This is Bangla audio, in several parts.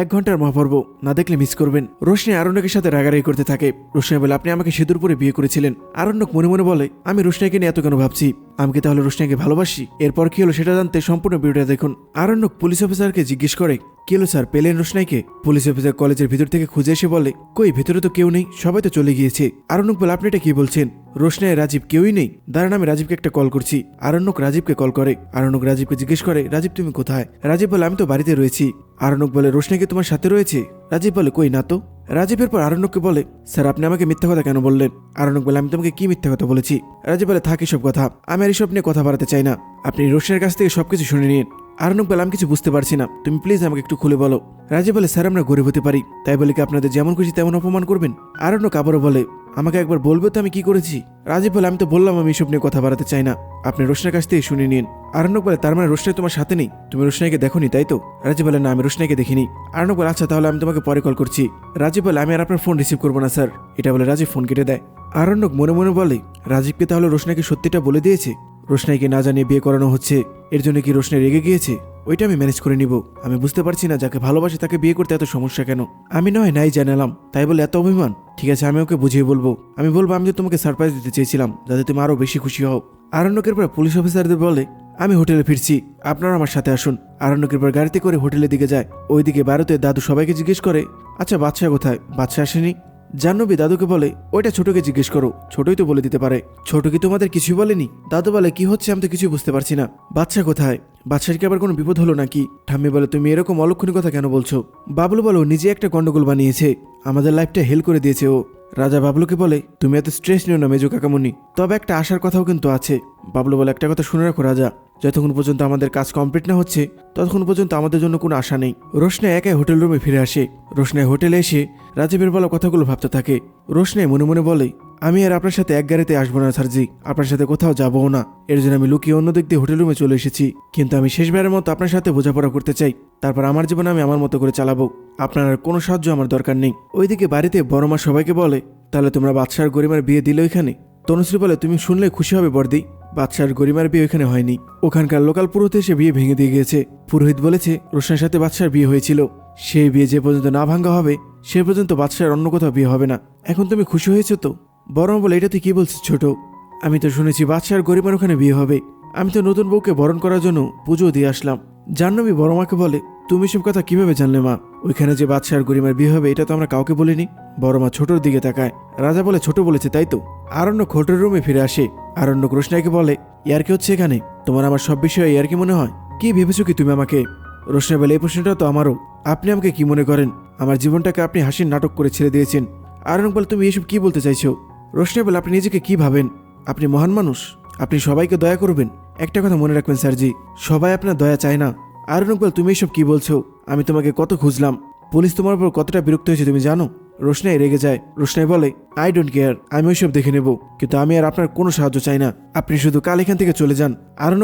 এক ঘণ্টার মহাপর্ব না দেখলে মিস করবেন। রোশনি আরণ্যকের সাথে রাগারাগি করতে থাকে। রোশনি বলে, আপনি আমাকে সিঁদুর পরে বিয়ে করেছিলেন। আরণ্যক মনে মনে বলে, আমি রোশনাইকে নিয়ে এত কেন ভাবছি? আমি কি তাহলে রোশনাইকে ভালোবাসি? এরপর কি হলো সেটা জানতে সম্পূর্ণ ভিডিওটা দেখুন। আরণ্যক পুলিশ অফিসারকে জিজ্ঞেস করে, কি হলো স্যার পেলেন রোশনাইকে পুলিশ অফিসার কলেজের ভিতর থেকে খুঁজে এসে বলে, কই, ভিতরে তো কেউ নেই, সবাই তো চলে গিয়েছে। আরণ্যক বলে, আপনি এটা কি বলছেন? রোশনাই রাজীব কেউই নেই। দাঁড়ান, আমি রাজীবকে একটা কল করছি। আরণ্যক রাজীবকে কল করে। আরণ্যক রাজীবকে জিজ্ঞেস করে, রাজীব, তুমি কোথায়? রাজীব বলে, আমি তো বাড়িতে রয়েছি। আরণ্যক বলে, রোশনি কি তোমার সাথে রয়েছে? রাজীব বলে, কই না তো। রাজীবের পর আরণ্যককে বলে, স্যার, আপনি আমাকে মিথ্যা কথা কেন বললেন? আরণ্যক বলে, আমি তোমাকে কি মিথ্যা কথা বলেছি? রাজীব বলে, থাকি সব কথা, আমি আর এসব নিয়ে কথা বাড়াতে চাই না। আপনি রোশনের কাছ থেকে সবকিছু শুনে নিন। আরণ্যক বলে, আমি কিছু বুঝতে পারছি না। তুমি প্লিজ আমাকে একটু খুলে বলো। রাজীব বলে, স্যার, আমরা গরিব হতে পারি। তাই বলে কি আপনাদের যেমন খুশি তেমন অপমান করবেন? আরণ্যক আবারও বলে, আমাকে একবার বলবে তো আমি কি করেছি? রাজীব বলে, আমি তো বললাম, আমি এসব নিয়ে কথা বাড়াতে চাই না। আপনি রোশনের কাছ থেকে শুনে নিন। আরণ্যক বলে, তার মানে রোশনাই তোমার সাথে নেই? তুমি রোশনাইকে দেখোনি, তাই তো? রাজীব বলে, না, আমি রোশনাইকে দেখিনি। আরণ্যক বলে আচ্ছা তাহলে আমি তোমাকে পরে কল করছি। রাজীব বলে, আমি আর আপনার ফোন রিসিভ করব না স্যার এটা বলে রাজীব ফোন কেটে দেয়। আরণ্যক মনে মনে বলে, রাজীবকে তাহলে রোশনাইকে সত্যিটা বলে দিয়েছে? রোশনাইকে না জানিয়ে বিয়ে করানো হচ্ছে। এর জন্য কি রোশনাই রেগে গিয়েছে? ওইটা আমি ম্যানেজ করে নিব। আমি বুঝতে পারছি না যাকে ভালোবাসে তাকে বিয়ে করতে এত সমস্যা কেন। আমি নয়, নাই জানালাম। তাই বলে এত অভিমান। ঠিক আছে, আমি ওকে বুঝিয়ে বলব। আমি বলব, আমি তো তোমাকে সারপ্রাইজ দিতে চেয়েছিলাম, যাতে তুমি আরও বেশি খুশি হও। আরণ্যকের পর পুলিশ অফিসারদের বলে, আমি হোটেলে ফিরছি। আপনারা আমার সাথে আসুন। আরণ্যকের পর গাড়িতে করে হোটেলের দিকে যায়। ওইদিকে ভারতে দাদু সবাইকে জিজ্ঞেস করে আচ্ছা বাচ্চা কোথায়? বাচ্চা আসেনি। জাহ্নবী দাদুকে বলে, ওইটা ছোটকে জিজ্ঞেস করো, ছোটই তো বলে দিতে পারে। ছোট কি তোমাদের কিছুই বলেনি? দাদু বলে, কি হচ্ছে আমি তো কিছুই বুঝতে পারছি না। বাচ্চা কোথায়? বাচ্চার কি আবার কোনো বিপদ হলো নাকি? ঠাম্মি বলে, তুমি এরকম অলক্ষণী কথা কেন বলছো? বাবলু বলো, নিজে একটা গন্ডগোল বানিয়েছে। আমাদের লাইফটা হেল করে দিয়েছে ও। রাজা বাবলুকে বলে, তুমি এত স্ট্রেস নিও না মেজু কাকামুনি। তবে একটা আশার কথাও কিন্তু আছে। বাবলু বলে, একটা কথা শুনে রাখো রাজা। যতক্ষণ পর্যন্ত আমাদের কাজ কমপ্লিট না হচ্ছে, ততক্ষণ পর্যন্ত আমাদের জন্য কোনো আশা নেই রোশনে একাই হোটেল রুমে ফিরে আসে। রোশনে হোটেলে এসে রাজীবের বলা কথাগুলো ভাবতে থাকে। রোশনে মনে মনে বলে আমি আর আপনার সাথে এক গাড়িতে আসব না, স্যারজি। আপনার সাথে কোথাও যাবও না। এর জন্য আমি লুকিয়ে অন্য দিক দিয়ে হোটেল রুমে চলে এসেছি। কিন্তু আমি শেষবারের মতো আপনার সাথে বোঝাপড়া করতে চাই। তারপর আমার জীবন আমি আমার মতো করে চালাবো। আপনার আর কোনো সাহায্য আমার দরকার নেই। ওইদিকে বাড়িতে বড় মা সবাইকে বলে, তাহলে তোমরা বাদশার গরিমার বিয়ে দিলে ওইখানে? তনুশ্রী বলে, তুমি শুনলে খুশি হবে বর্দি বাদশার গরিমার বিয়ে ওইখানে হয়নি। ওখানকার লোকাল পুরোহিত এসে বিয়ে ভেঙে দিয়ে গিয়েছে। পুরোহিত বলেছে, রোশনের সাথে বাদশার বিয়ে হয়েছিল। সেই বিয়ে যে পর্যন্ত না ভাঙ্গা হবে, সে পর্যন্ত বাদশার অন্য কোথাও বিয়ে হবে না। এখন তুমি খুশি হয়েছো তো? বরং বলে, এটা তুই কি বলছিস ছোট? আমি তো শুনেছি বাদশার গরিমার ওখানে বিয়ে হবে। আমি তো নতুন বউকে বরণ করার জন্য পুজো দিয়ে আসলাম। জাহ্নবী বড় মাকে বলে, তুমি সব কথা কীভাবে জানলে মা? ওইখানে যে বাদশার গরিমার বিয়ে হবে, এটা তো আমরা কাউকে বলিনি। বড় মা ছোটর দিকে তাকায়। রাজা বলে, ছোট বলেছে, তাই তো? আরণ্যক হোটেল রুমে ফিরে আসে। আরণ্যক রোশনাইকে বলে, ইয়ার কি হচ্ছে এখানে? তোমার আমার সব বিষয়ে ইয়ার কি মনে হয়? কি ভেবেছো কি তুমি আমাকে? রোশনাই বলে, এই প্রশ্নটা তো আমারও। আপনি আমাকে কি মনে করেন? আমার জীবনটাকে আপনি হাসির নাটক করে ছেড়ে দিয়েছেন। আরণ্যক বলে, তুমি এসব কি বলতে চাইছো? রোশনাই বলে আপনি নিজেকে কি ভাবেন? আপনি মহান মানুষ। আপনি সবাইকে দয়া করবেন। একটা কথা মনে রাখবেন, স্যারজি। সবাই আপনার দয়া চায় না। আরণ্যক বলে তুমি এসব কি বলছো? আমি তোমাকে কত খুঁজলাম। পুলিশ তোমার উপর কতটা বিরক্ত হয়েছে, তুমি জানো? রোশনাই রেগে যায়। রোশনাই বলে আই ডোন্ট কেয়ার আমি ওইসব দেখে নেব। কিন্তু আমি আর আপনার কোনো সাহায্য চাই না। আপনি শুধু কাল এখান থেকে চলে যান।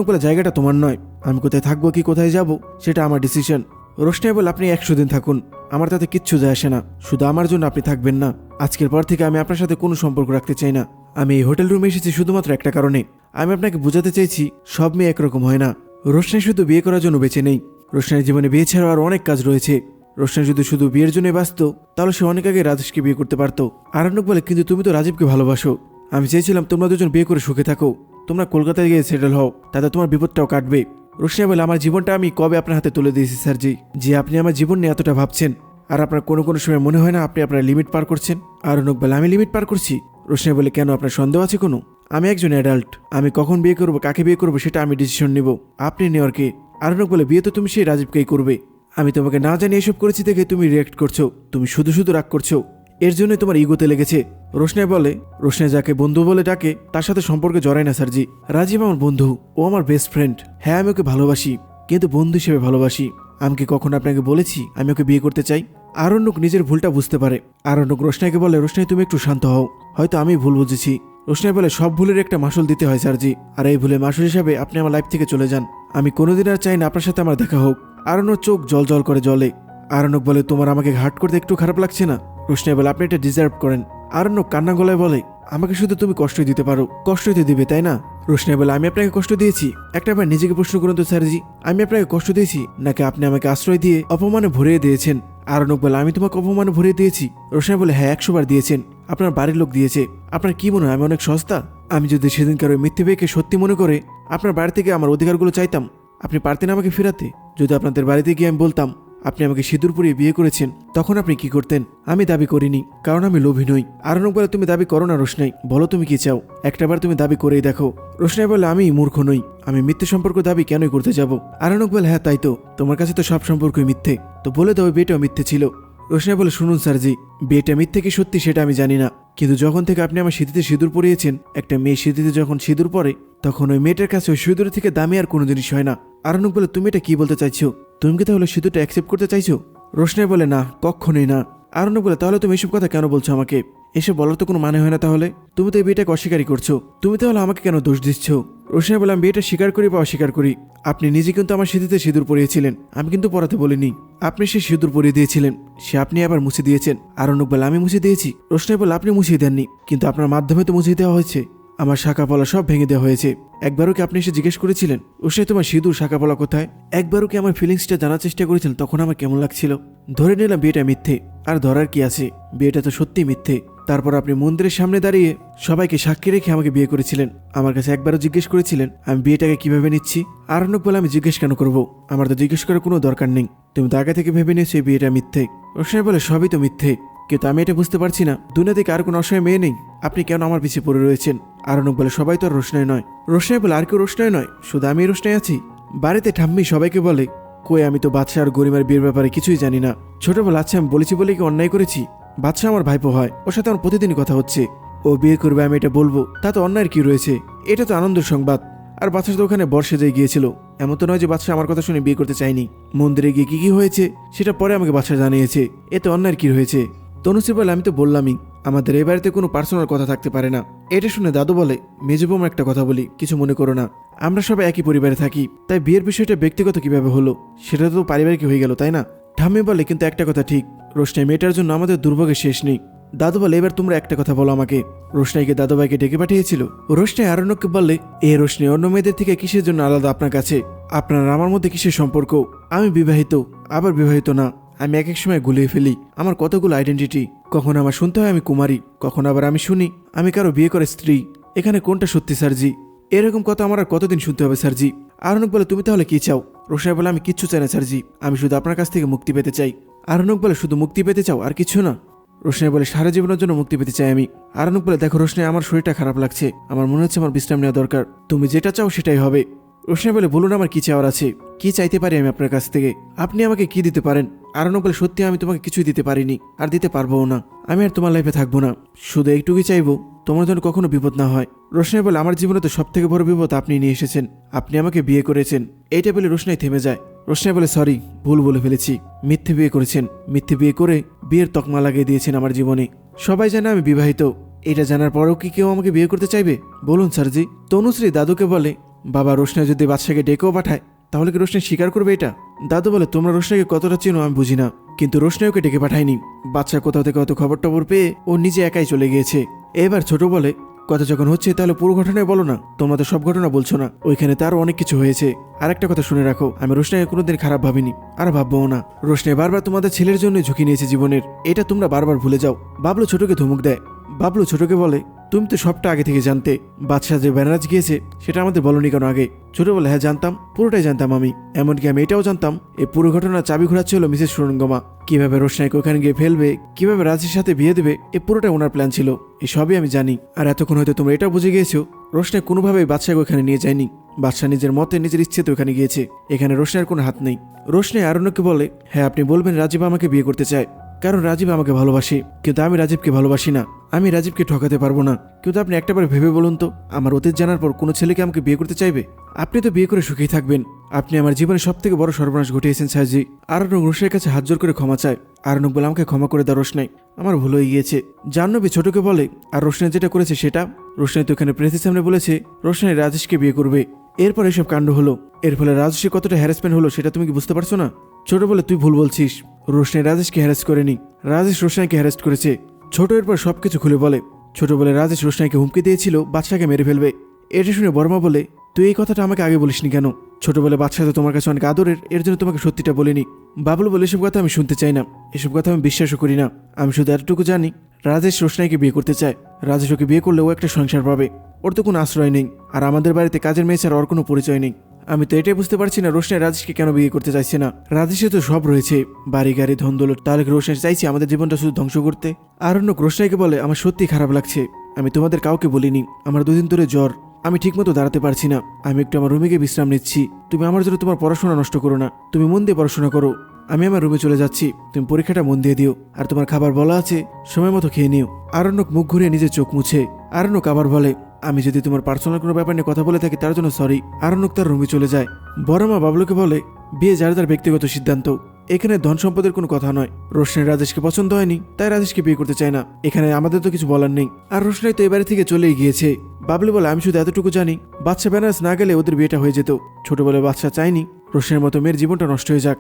বলে জায়গাটা তোমার নয়। আমি কোথায় থাকব, কি কোথায় যাব, সেটা আমার ডিসিশন রোশনাই বলে আপনি একশো দিন থাকুন। আমার তাতে কিচ্ছু যায় আসে না। শুধু আমার জন্য আপনি থাকবেন না। আজকের পর থেকে আমি আপনার সাথে কোনো সম্পর্ক রাখতে চাই না। আমি এই হোটেল রুমে এসেছি শুধুমাত্র একটা কারণে। আমি আপনাকে বোঝাতে চাইছি সব মেয়ে একরকম হয় না। রোশনাই শুধু বিয়ে করার জন্য বেঁচে নেই। রোশনাইয়ের জীবনে বিয়ে ছাড়াও আর অনেক কাজ রয়েছে। রোশনাই যদি শুধু বিয়ের জন্য ব্যস্ত, তাহলে সে অনেক আগে রাজেশকে বিয়ে করতে পারতো। আরণ্যক বলে, কিন্তু তুমি তো রাজীবকে ভালোবাসো। আমি চেয়েছিলাম তোমরা দুজন বিয়ে করে সুখে থাকো। তোমরা কলকাতায় গিয়ে সেটেল হও। তাতে তোমার বিপদটাও কাটবে। রোশনাই বলে, আমার জীবনটা আমি কবে আপনার হাতে তুলে দিয়েছি, স্যারজি? যে আপনি আমার জীবন নিয়ে এতটা ভাবছেন, আর আপনার কোনো কোনো সময় মনে হয় না আপনি আপনার লিমিট পার করছেন। আরণ্যক বলে, আমি লিমিট পার করছি? রোশনাই বলে, কেন, আপনার সন্দেহ আছে কোনো? আমি একজন অ্যাডাল্ট। আমি কখন বিয়ে করব, কাকে বিয়ে করব, সেটা আমি ডিসিশন নিব। আপনি নেওয়ার কে? আরণ্যক বলে, বিয়ে তো তুমি সেই রাজীবকেই করবে। আমি তোমাকে না জানি এসব করেছি দেখে তুমি রিয়েক্ট করছ। তুমি শুধু শুধু রাগ করছ। এর জন্যই তোমার ইগোতে লেগেছে। রোশনাই বলে, রোশনাই যাকে বন্ধু বলে ডাকে, তার সাথে সম্পর্কে জড়ায় না, স্যারজি। রাজীব আমার বন্ধু, ও আমার বেস্ট ফ্রেন্ড হ্যাঁ আমি ওকে ভালোবাসি, কিন্তু বন্ধু হিসেবে ভালোবাসি। আমি কি কখনো আপনাকে বলেছি, আমি ওকে বিয়ে করতে চাই? আরণ্যক নিজের ভুলটা বুঝতে পারে। আরণ্যক রোশনাইকে বলে, রোশনাই, তুমি একটু শান্ত হও। হয়তো আমি ভুল বুঝেছি। রোশনাই বলে, সব ভুলের একটা মাসুল দিতে হয়, স্যারজি। আর এই ভুলের মাসুল হিসাবে আপনি আমার লাইফ থেকে চলে যান। আমি কোনোদিন আর চাই না আপনার সাথে আমার দেখা হোক। আরণ্যর চোখ জল জল করে জলে। আরণ্যক বলে, তোমার আমাকে ঘাট করতে একটু খারাপ লাগছে না? রোশনাই বলে, আপনি এটা ডিজার্ভ করেন। আরণ্যক কান্না গলায় বলে, আমাকে শুধু তুমি কষ্টই দিতে পারো, কষ্টই তো দিবে, তাই না? রোশনাই বলে, আমি আপনাকে কষ্ট দিয়েছি। একটা বার নিজেকে প্রশ্ন করুন তো, স্যারজি, আমি আপনাকে কষ্ট দিয়েছি, নাকি আপনি আমাকে আশ্রয় দিয়ে অপমানে ভরিয়ে দিয়েছেন? আরণক বলে, আমি তোমাকে অপমান ভরিয়ে দিয়েছি। রোশনাই বলে হ্যাঁ একশো বার দিয়েছেন। আপনার বাড়ির লোক দিয়েছে। আপনার কি মনে হয়, আমি অনেক সস্তা? আমি যদি সেদিনকার ওই মিথ্যে মেয়েকে সত্যি মনে করে, আপনার বাড়ি থেকে আমার অধিকারগুলো চাইতাম। আপনি পারতেন আমাকে ফেরাতে, যদি আপনাদের বাড়িতে গিয়ে আমি বলতাম। আপনি আমাকে সিঁদুর পরিয়ে বিয়ে করেছেন, তখন আপনি কি করতেন? আমি দাবি করিনি, কারণ আমি লোভী নই। আরণক বলে, তুমি দাবি করো না রোশনাই। বলো তুমি কি চাও? একটাবার তুমি দাবি করেই দেখো। রোশনাই বলে আমি মূর্খ নই। আমি মিথ্যে সম্পর্ক দাবি কেনই করতে যাব? আরণক বলে হ্যাঁ তাই তো। তোমার কাছে তো সব সম্পর্কই মিথ্যে। তো বলে দাও বিয়েটাও মিথ্যে ছিল। রোশনাই বলে, শুনুন স্যারজি, বিয়েটা মিথ্যে কি সত্যি সেটা আমি জানি না। কিন্তু যখন থেকে আপনি আমার স্মৃতিতে সিঁদুর পরিয়েছেন, একটা মেয়ে স্মৃতিতে যখন সিঁদুর পরে, তখন ওই মেয়েটার কাছে ওই সিঁদুর থেকে দামি আর কোনো জিনিস হয় না। আরণক বলে, তুমি এটা কি বলতে চাইছো? তুমি কি তাহলে সিঁদুরটা অ্যাকসেপ্ট করতে চাইছো? রোশনাই বলে, না কখনোই না। আরণক বলে, তাহলে তুমি এসব কথা কেন বলছো আমাকে? এসব বলার তো কোনো মানে হয় না তাহলে? তুমি তো এই বিয়েটাকে অস্বীকারই করছ। তুমি তাহলে আমাকে কেন দোষ দিচ্ছ? রোশনাই বলে, আমি বিয়েটা স্বীকার করি বা অস্বীকার করি। আপনি নিজে কিন্তু আমার স্মৃতিতে সিঁদুর পরিয়েছিলেন। আমি কিন্তু পড়াতে বলিনি। আপনি সে সিঁদুর পরিয়ে দিয়েছিলেন। সে আপনি আবার মুছে দিয়েছেন। আরণক বলে, আমি মুছে দিয়েছি। রোশনাই বলে, আপনি মুছিয়ে দেননি। কিন্তু আপনার মাধ্যমে তো মুছিয়ে দেওয়া হয়েছে। আমার শাখা পলা সব ভেঙে দেওয়া হয়েছে। একবারও কি আপনি এসে জিজ্ঞেস করেছিলেন, ওসে, তোমার সিঁদুর শাখা পলা কোথায়? একবারও কি আমার ফিলিংসটা জানার চেষ্টা করেছিলেন, তখন আমার কেমন লাগছিল। ধরে নিলাম বিয়েটা মিথ্যে, আর ধরার কি আছে? বিয়েটা তো সত্যি মিথ্যে। তারপর আপনি মন্দিরের সামনে দাঁড়িয়ে সবাইকে সাক্ষী রেখে আমাকে বিয়ে করেছিলেন। আমার কাছে একবারও জিজ্ঞেস করেছিলেন, আমি বিয়েটাকে কীভাবে নিচ্ছি? আরণ্যক বলে আমি জিজ্ঞেস কেন করব? আমার তো জিজ্ঞেস করার কোনো দরকার নেই। তুমি তো আগে থেকে ভেবে নিয়েছো এই বিয়েটা মিথ্যে। রোশনাই বলে, সবই তো মিথ্যে। কিন্তু আমি এটা বুঝতে পারছি না। দুনিয়া থেকে আর কোনো অসহায় মেয়ে নেই? আপনি কেন আমার পিছিয়ে পড়ে রয়েছেন? আরণক বলে, সবাই তো আর রোশনাই নয়। রোশনাই বলে, আর কেউ রোশনাই নয়? শুধু আমি রোশনাই আছি? বাড়িতে ঠাম্মি সবাইকে বলে, কই, আমি তো বাদশাহ আর গরিমার বিয়ের ব্যাপারে কিছুই জানি না। ছোটবেলা আচ্ছা আমি বলেছি বলে কি অন্যায় করেছি? বাদশাহ আমার ভাইপো হয়, ওর সাথে আমার প্রতিদিনই কথা হচ্ছে। ও বিয়ে করবে, আমি এটা বলব। তা তো অন্যায়ের কি রয়েছে? এটা তো আনন্দের সংবাদ। আর বাদশাহ তো ওখানে বর্ষে যেয়ে গিয়েছিল। এমন তো নয় যে বাদশাহ আমার কথা শুনে বিয়ে করতে চায়নি। মন্দিরে গিয়ে কি কি হয়েছে, সেটা পরে আমাকে বাদশাহ জানিয়েছে। এতে অন্যায়ের কি রয়েছে? তনুশ্রী বলে, আমি তো বললামই। আমাদের এই বাড়িতে কোনো পার্সোনাল কথা থাকতে পারে না। এটা শুনে দাদু বলে মেজবৌমা একটা কথা বলি, কিছু মনে করো না। আমরা সবাই একই পরিবারে থাকি, তাই বিয়ের বিষয়টা ব্যক্তিগত কীভাবে হলো, সেটা তো পারিবারিক হয়ে গেল, তাই না? ঠাম্মি বলে, কিন্তু একটা কথা ঠিক, রোশনাই মেয়েটার জন্য আমাদের দুর্ভোগের শেষ নেই। দাদু বলে, এবার তোমরা একটা কথা বলো আমাকে। রোশনাইকে দাদুভাইকে ডেকে পাঠিয়েছিল। রোশনাই আরণ্যককে বললে, এ রোশনাই, অন্য মেয়েদের থেকে কিসের জন্য আলাদা আপনার কাছে? আপনার আমার মধ্যে কিসের সম্পর্ক? আমি বিবাহিত, আবার বিবাহিত না। আমি এক এক সময় গুলিয়ে ফেলি। আমার কতগুলো আইডেন্টিটি কখন আমার শুনতে হয় আমি কুমারী, কখন আবার আমি শুনি আমি কারও বিয়ে করে স্ত্রী। এখানে কোনটা সত্যি, স্যারজি? এরকম কথা আমার আর কতদিন শুনতে হবে, স্যারজি? আরণক বলে, তুমি তাহলে কি চাও? রোশনাই বলে, আমি কিচ্ছু চাই না, স্যারজি। আমি শুধু আপনার কাছ থেকে মুক্তি পেতে চাই। আরণক বলে, শুধু মুক্তি পেতে চাও? আর কিছু না। রোশনাই বলে, সারা জীবনের জন্য মুক্তি পেতে চাই আমি। আরণক বলে, দেখো রোশনাই আমার শরীরটা খারাপ লাগছে। আমার মনে হচ্ছে আমার বিশ্রাম নেওয়া দরকার। তুমি যেটা চাও সেটাই হবে। রোশনাই বলে, বলুন আমার কি চাওয়ার আছে? কি চাইতে পারি আমি আপনার কাছ থেকে? আপনি আমাকে কি দিতে পারেন? আরণক বলে, সত্যি আমি তোমাকে কিছুই দিতে পারিনি, আর দিতে পারব না। আমি আর তোমার লাইফে থাকব না। শুধু একটুকুই চাইব, তোমার জন্য কখনো বিপদ না হয়। রোশনাই বলে, আমার জীবনে তো সব থেকে বড় বিপদ আপনি নিয়ে এসেছেন। আপনি আমাকে বিয়ে করেছেন। এইটা বলে রোশনাই থেমে যায়। রোশনাই বলে, সরি, ভুল বলে ফেলেছি। মিথ্যে বিয়ে করেছেন। মিথ্যে বিয়ে করে বিয়ের তকমা লাগিয়ে দিয়েছেন আমার জীবনে। সবাই জানে আমি বিবাহিত। এটা জানার পরেও কি কেউ আমাকে বিয়ে করতে চাইবে? বলুন, স্যারজি। তনুশ্রী দাদুকে বলে বাবা রোশনাই যদি বাদশাকে ডেকেও পাঠায়, তাহলে কি রোশনাই স্বীকার করবে এটা? দাদু বলে, তোমরা রোশনাইকে কতটা চেনো আমি বুঝি না। কিন্তু রোশনাই ওকে ডেকে পাঠায়নি। বাচ্চা কোথাও থেকে হয়তো খবর টবর পেয়ে ও নিজে একাই চলে গিয়েছে। এবার ছোট বলে, কথা যখন হচ্ছে তাহলে পুরো ঘটনায় বলো না। তোমরা তো সব ঘটনা বলছো না। ওইখানে তারও অনেক কিছু হয়েছে। আর একটা কথা শুনে রাখো, আমি রোশনাইকে কোনোদিন খারাপ ভাবিনি। আর ভাববো না। রোশনে বারবার তোমাদের ছেলের জন্য ঝুঁকি নিয়েছে জীবনের। এটা তোমরা বারবার ভুলে যাও। বাবলু ছোটকে ধমক দেয়। বাবলু ছোটকে বলে তুমি তো সবটা আগে থেকে জানতে। বাদশাহ যে বেনারস গিয়েছে, সেটা আমাদের বলনি কেন আগে? ছোট বলে হ্যাঁ জানতাম, পুরোটাই জানতাম আমি। এমনকি আমি এটাও জানতাম এই পুরো ঘটনার চাবি ঘোরাচ্ছে হলো মিসেস সুরঙ্গমা। কীভাবে রোশনাইকে ওখানে গিয়ে ফেলবে, কীভাবে রাজির সাথে বিয়ে দেবে, এ পুরোটাই ওনার প্ল্যান ছিল। এই সবই আমি জানি। আর এতক্ষণ হয়তো তোমরা এটাও বুঝে গিয়েছো, রোশনাই কোনোভাবেই বাদশাকে ওখানে নিয়ে যায়নি। বাদশাহ নিজের মতে, নিজের ইচ্ছেতে ওখানে গিয়েছে। এখানে রোশনাইয়ের কোনো হাত নেই। রোশনাই আরণ্যকে বলে হ্যাঁ আপনি বলবেন রাজীব আমাকে বিয়ে করতে চায়। কারণ রাজীব আমাকে ভালোবাসে, কিন্তু আমি রাজীবকে ভালোবাসি না। আমি রাজীবকে ঠকাতে পারব না। কিন্তু আপনি একটাবার ভেবে বলুন তো, আমার অতীত জানার পর কোনো ছেলেকে আমাকে বিয়ে করতে চাইবে? আপনি তো বিয়ে করে সুখেই থাকবেন। আপনি আমার জীবনে সব থেকে বড় সর্বনাশ ঘটিয়েছেন সাহাজি আরনক রোশনের কাছে হাত জোর করে ক্ষমা চায়। আরনক বলে, আমাকে ক্ষমা করে দেওয়া রোশনাই। আমার ভুল হয়ে গিয়েছে। জাহ্নবী ছোটকে বলে, আর রোশনাই যেটা করেছে সেটা? রোশনাই তো এখানে প্রেসের সামনে বলেছে, রোশনাই রাজেশকে বিয়ে করবে। এরপর এসব কাণ্ড হলো। এর ফলে রাজেশের কতটা হ্যারাসমেন্ট হলো সেটা তুমি কি বুঝতে পারছ না? ছোট বলে তুই ভুল বলছিস। রোশনাই রাজেশকে হ্যারাস করেনি। রাজেশ রোশনাইকে হ্যারাস করেছে। ছোট এরপর সবকিছু খুলে বলে। ছোট বলে রাজেশ রোশনাইকে হুমকি দিয়েছিল, বাদশাকে মেরে ফেলবে। এটা শুনে বর্মা বলে, তুই এই কথাটা আমাকে আগে বলিসনি কেন? ছোটবেলা বাচ্চা তো তোমার কাছে অনেক আদরের, এর জন্য তোমাকে সত্যিটা বলিনি। বাবুল বলে, এসব কথা আমি শুনতে চাই না। এসব কথা আমি বিশ্বাসও করি না। আমি শুধু এতটুকু জানি, রাজেশ রোশনাইকে বিয়ে করতে চায়। রাজেশ ওকে বিয়ে করলে ও একটা সংসার পাবে। ওর তো কোনো আশ্রয় নেই। আর আমাদের বাড়িতে কাজের মেয়ে ছাড়া ওর কোনো পরিচয় নেই। আমি তো এটাই বুঝতে পারছি না রোশনাই রাজেশকে কেন বিয়ে করতে চাইছে না। রাজেশে তো সব রয়েছে। বাড়ি, গাড়ি, ধন, দৌলত তাহলে কি রোশনাই চাইছে আমাদের জীবনটা শুধু ধ্বংস করতে। আরণ্যক রোশনাইকে বলে, আমার সত্যি খারাপ লাগছে। আমি তোমাদের কাউকে বলিনি। আমার দুদিন ধরে জ্বর। আমি ঠিকমতো দাঁড়াতে পারছি না। আমি একটু আমার রুমে গিয়ে বিশ্রাম নিচ্ছি। তুমি আমার জন্য তোমার পড়াশোনা নষ্ট করো না। তুমি মন দিয়ে পড়াশোনা করো। আমি আমার রুমে চলে যাচ্ছি। তুমি পরীক্ষাটা মন দিয়ে দিও। আর তোমার খাবার বলা আছে, সময় মতো খেয়ে নিও। আরণ্যক মুখ ঘুরিয়ে নিজের চোখ মুছে। আরণ্যক আবার বলে আমি যদি তোমার পার্সোনাল কোনো ব্যাপার নিয়ে কথা বলে থাকি, তার জন্য সরি আরণ্যক তার রুমে চলে যায়। বড় মা বাবলুকে বলে, বিয়ে যার তার ব্যক্তিগত সিদ্ধান্ত। এখানে ধন সম্পদের কোনো কথা নয়। রোশনের রাজেশকে পছন্দ হয়নি, তাই রাজেশকে বিয়ে করতে চায় না। এখানে আমাদের তো কিছু বলার নেই। আর রোশনাই তো এবারে থেকে চলেই গিয়েছে। বাবলু বলে, আমি শুধু এতটুকু জানি, বাচ্চা বেনারস না গেলে ওদের বিয়েটা হয়ে যেত। ছোটবেলায় বাচ্চা চায়নি রোশনের মতো মেয়ের জীবনটা নষ্ট হয়ে যাক।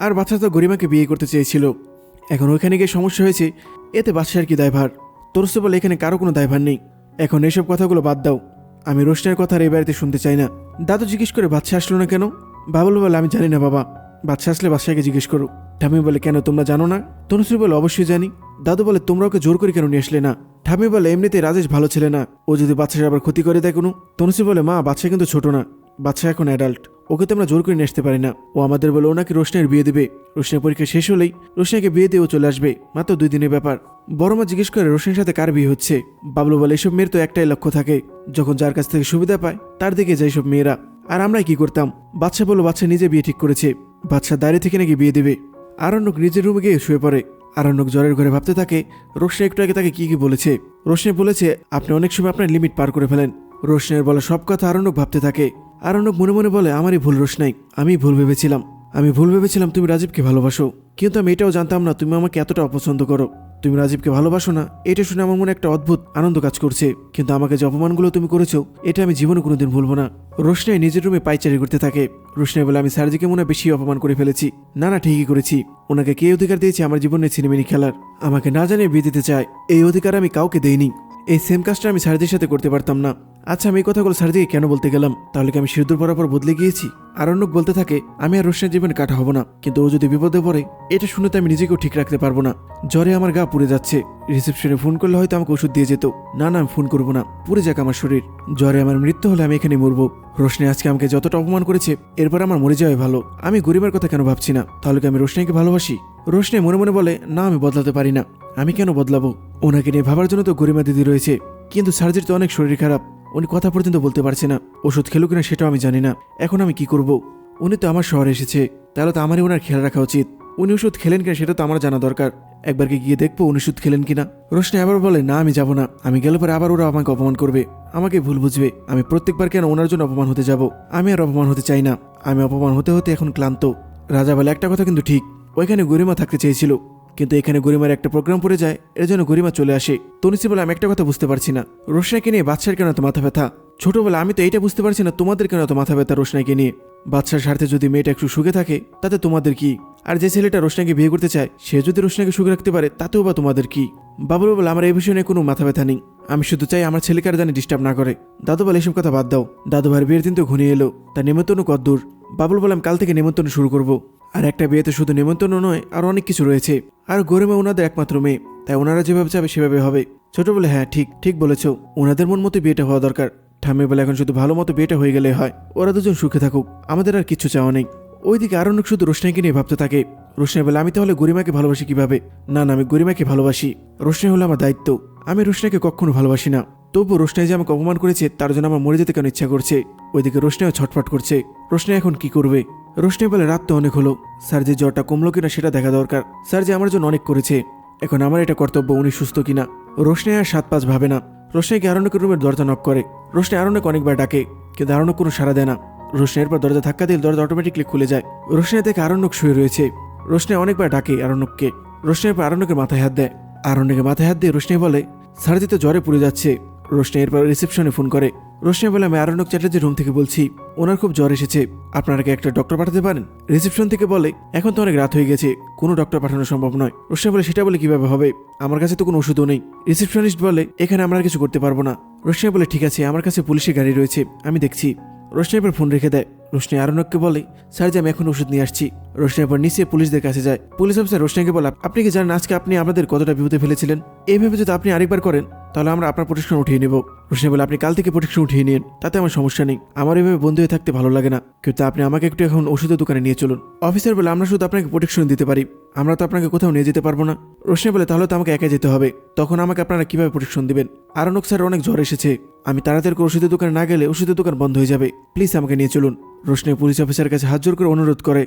আর বাচ্চা তো গরিমাকে বিয়ে করতে চেয়েছিল। এখন ওইখানে গিয়ে সমস্যা হয়েছে, এতে বাচ্চার কি দায়ভার? তোরসে বলে, এখানে কারও কোনো দায়ভার নেই। এখন এসব কথাগুলো বাদ দাও। আমি রোশনের কথা আর এই বাড়িতে শুনতে চাই না। দাদু জিজ্ঞেস করে বাচ্চা আসলো না কেন? বাবুল বলে, আমি জানি না বাবা। বাচ্চা আসলে বাচ্চাকে জিজ্ঞেস করো। ঠামি বলে, কেন, তোমরা জানো না? তনুশ্রী বলে, অবশ্যই জানি। দাদু বলে, তোমরা ওকে জোর করে কেন নিয়ে আসলে না? ঠামি বলে এমনিতে রাজেশ ভালো ছেলে না। ও যদি বাচ্চার আবার ক্ষতি করে দেয় কোনো তনুশ্রী বলে, মা বাচ্চা কিন্তু ছোট না। বাচ্চা এখন অ্যাডাল্ট ওকে তো আমরা জোর করে আসতে পারি না। ও আমাদের বলে ওনাকে রোশনের বিয়ে দেবে। রোশনের পরীক্ষা শেষ হলেই রোশনাকে বিয়ে দিয়ে ও চলে আসবে। মাত্র দুই দিনের ব্যাপার। বড় মা জিজ্ঞেস করে রোশনের সাথে কার বিয়ে হচ্ছে? বাবলু বলে, এসব মেয়ের তো একটাই লক্ষ্য থাকে। যখন যার কাছ থেকে সুবিধা পায়, তার দিকে যায় সব মেয়েরা। আর আমরা কি করতাম? বাচ্চা বলল, বাচ্চা নিজে বিয়ে ঠিক করেছে। বাচ্চা দাঁড়িয়ে থেকে নাকি বিয়ে দেবে? আরণ্যক নিজের রুমে গিয়ে শুয়ে পড়ে। আরণ্যক জ্বরের ঘরে ভাবতে থাকে রোশনে একটু আগে তাকে কি কি বলেছে? রোশনে বলেছে, আপনি অনেক সময় আপনার লিমিট পার করে ফেলেন। রোশনের বলা সব কথা আরণ্যক ভাবতে থাকে। আরণ্যক মনে মনে বলে, আমারই ভুল রোশনাই আমি ভুল ভেবেছিলাম। আমি ভুল ভেবেছিলাম তুমি রাজীবকে ভালোবাসো। কিন্তু আমি এটাও জানতাম না, তুমি আমাকে এতটা অপছন্দ করো। তুমি রাজীবকে ভালোবাসো না, এটা শুনে আমার মনে একটা অদ্ভুত আনন্দ কাজ করছে। কিন্তু আমাকে যে অপমানগুলো তুমি করেছ, এটা আমি জীবনে কোনোদিন ভুলবো না। রোশনাই নিজের রুমে পাইচারি করতে থাকে। রোশনাই বলে, আমি সার্জিকে মনে বেশি অপমান করে ফেলেছি। না না, ঠিকই করেছি। ওনাকে কে অধিকার দিয়েছে আমার জীবনে ছিনিমিনি খেলার? আমাকে না জানিয়ে বিয়ে দিতে চায়। এই অধিকার আমি কাউকে দেইনি। এই সেম কাজটা আমি সারদির সাথে করতে পারতাম না। আচ্ছা আমি এই কথাগুলো সারদিকে কেন বলতে গেলাম? তাহলে কি আমি সিঁদুর পরার বদলে গিয়েছি? আরণ্যক বলতে থাকে, আমি আর রোশনের জীবনে কাটা হব না, কিন্তু ও যদি বিপদে পড়ে, এটা শুনে তো আমি নিজেকেও ঠিক রাখতে পারব না। জ্বরে আমার গা পুড়ে যাচ্ছে। রিসেপশনে ফোন করলে হয়তো আমাকে ওষুধ দিয়ে যেত। না না, আমি ফোন করব না। পুড়ে যাক আমার শরীর। জ্বরে আমার মৃত্যু হলে আমি এখানে মরবো। রোশনি আজকে আমাকে যতটা অপমান করেছে, এরপর আমার মরে যাওয়াই ভালো। আমি গরিবের কথা কেন ভাবছি না? তাহলে কি আমি রোশনাইকে ভালোবাসি? রোশনি মনে মনে বলে, না, আমি বদলাতে পারি না। আমি কেন বদলাবো? ওনাকে নিয়ে ভাবার জন্য তো গরিমা দিদি রয়েছে। কিন্তু সার্জির তো অনেক শরীর খারাপ। উনি কথা পর্যন্ত বলতে পারছে না। ওষুধ খেলো কিনা সেটাও আমি জানি না। এখন আমি কি করব? উনি তো আমার শহরে এসেছে। তাহলে তো আমারই ওনার খেয়াল রাখা উচিত। উনি ওষুধ খেলেন কিনা সেটা তো আমার জানা দরকার। একবার কি গিয়ে দেখব উনি ওষুধ খেলেন কিনা? রোশনি আবার বলে, না, আমি যাব না। আমি গেলে পরে আবার ওরা আমাকে অপমান করবে। আমাকে ভুল বুঝবে। আমি প্রত্যেকবার কেন ওনার জন্য অপমান হতে যাব? আমি আর অপমান হতে চাই না। আমি অপমান হতে হতে এখন ক্লান্ত। রাজা বলে, একটা কথা কিন্তু ঠিক। ওইখানে গরিমা থাকতে চেয়েছিল। কিন্তু এখানে গরিমার একটা প্রোগ্রাম পড়ে যায়, এর জন্য গরিমা চলে আসে। তনিসি বলে, আমি একটা কথা বুঝতে পারছি না। রোশনাকে নিয়ে বাচ্চার কেন এত মাথা ব্যথা? ছোটবেলা আমি তো এইটা বুঝতে পারছি না, তোমাদের কেন এত মাথা ব্যথা রোশনাকে নিয়ে? বাচ্চার স্বার্থে যদি মেয়েটা একটু সুখে থাকে, তাতে তোমাদের কি? আর যে ছেলেটা রোশনাকে বিয়ে করতে চায়, সে যদি রোশনাকে সুখে রাখতে পারে, তাতেও বা তোমাদের কি? বাবুল বলে, আমার এই বিষয়ে কোনো মাথা ব্যথা নেই। আমি শুধু চাই আমার ছেলেকে আর জানি ডিস্টার্ব না করে। দাদু বলে, এসব কথা বাদ দাও। দাদু ভাইয়ের বিয়ের দিন তো ঘনিয়ে এলো। তার নেমন্তন্ন কদ্দূর বাবুল বললাম কাল থেকে নেমন্তন্ন শুরু করব। আর একটা বিয়েতে শুধু নেমন্তন্ন নয়, আর অনেক কিছু রয়েছে। আর গরিমা ওনাদের একমাত্র মেয়ে, তাই ওনারা যেভাবে চাবে সেভাবে হবে। ছোট বলে হ্যাঁ ঠিক ঠিক বলেছ। ওনাদের মন মতো বিয়েটা হওয়া দরকার। ঠাম্মি বলে, এখন শুধু ভালো মতো বিয়েটা হয়ে গেলে হয়। ওরা দুজন সুখে থাকুক। আমাদের আর কিচ্ছু চাওয়া নেই। ওইদিকে আরণ্য শুধু রোশনাইকে নিয়ে ভাবতে থাকে। রোশনাই বলে, আমি তাহলে গরিমাকে ভালোবাসি কীভাবে? না না, আমি গরিমাকে ভালোবাসি। রোশনাই হলো আমার দায়িত্ব। আমি রোশনাইকে কখনো ভালোবাসি না। তবু রোশনাই যে আমাকে অপমান করেছে, তার জন্য আমার মরে যেতে কেন ইচ্ছা করছে? ওইদিকে রোশনাইও ছটফট করছে। রোশনাই এখন কি করবে? রোশনাই বলে, রাত তো অনেক হলো। স্যার যে জ্বরটা কমলো কিনা সেটা দেখা দরকার। স্যার যে আমার জন্য অনেক করেছে, এখন আমার এটা কর্তব্য, উনি সুস্থ কিনা? রোশনাই আর সাত পাঁচ ভাবে না। রোশনাইকে আরণ্যকের রুমের দরজা নক করে। রোশনাই আরণ্যকে অনেকবার ডাকে, কিন্তু আরণ্যক কোনো সাড়া দেয় না। রোশনাইয়ের পর দরজা ধাক্কা দিলে দরজা অটোমেটিকলি খুলে যায়। রোশনাই দেখে আরণ্যক শুয়ে রয়েছে। রোশনাই অনেকবার ডাকে আরণ্যককে। রোশনাইয়ের পর আরণ্যকের মাথায় হাত দেয়। আরণ্যকে মাথায় হাত দিয়ে রোশনি বলে সারজি তো জ্বরে পুড়ে যাচ্ছে। রোশনাই এরপর রিসেপশনে ফোন করে। রোশনাই বলে আমি আরণ্যক চ্যাটার্জির রুম থেকে বলছি, ওনার খুব জ্বর এসেছে। আপনারা কি একটা ডক্টর পাঠাতে পারেন? রিসেপশন থেকে বলে, এখন তো অনেক রাত হয়ে গেছে, কোনো ডক্টর পাঠানো সম্ভব নয়। রোশনি বলে, সেটা বলে কীভাবে হবে? আমার কাছে তো কোনো ওষুধও নেই। রিসেপশনিস্ট বলে, এখানে আমরা কিছু করতে পারব না। রোশনি বলে, ঠিক আছে, আমার কাছে পুলিশের গাড়ি রয়েছে, আমি দেখছি। রোশনি এবার ফোন রেখে দেয় রোশনি আরণ্যককে বলে, স্যার যে আমি এখন ওষুধ নিয়ে আসছি। রোশনি এরপর নিচে পুলিশদের কাছে যায়। পুলিশ অফিসার রোশনিকে বলে, আপনি কি জানেন আজকে আপনি আমাদের কতটা বিপদে ফেলেছিলেন? এইভাবে যদি আপনি আরেকবার করেন, তাহলে আমরা আপনার প্রোটেকশন উঠিয়ে নেব। রোশনি বলে, আপনি কাল থেকে প্রোটেকশন উঠিয়ে নিন, তাতে আমার সমস্যা নেই। আমার এভাবে বন্ধু হয়ে থাকতে ভালো লাগে না। কিন্তু আপনি আমাকে একটু এখন ওষুধের দোকানে নিয়ে চলুন। অফিসার বলে, আমরা শুধু আপনাকে প্রোটেকশন দিতে পারি। আমরা তো আপনাকে কোথাও নিয়ে যেতে পারব না। রোশনি বলে, তাহলে তো আমাকে একা যেতে হবে। তখন আমাকে আপনারা কীভাবে প্রোটেকশন দিবেন? আরনক স্যার অনেক জ্বর এসেছে। আমি তাড়াতাড়ি করে ওষুধের দোকানে না গেলে ওষুধের দোকান বন্ধ হয়ে যাবে। প্লিজ আমাকে নিয়ে চলুন। রোশনি পুলিশ অফিসার কাছে হাত জোর করে অনুরোধ করে।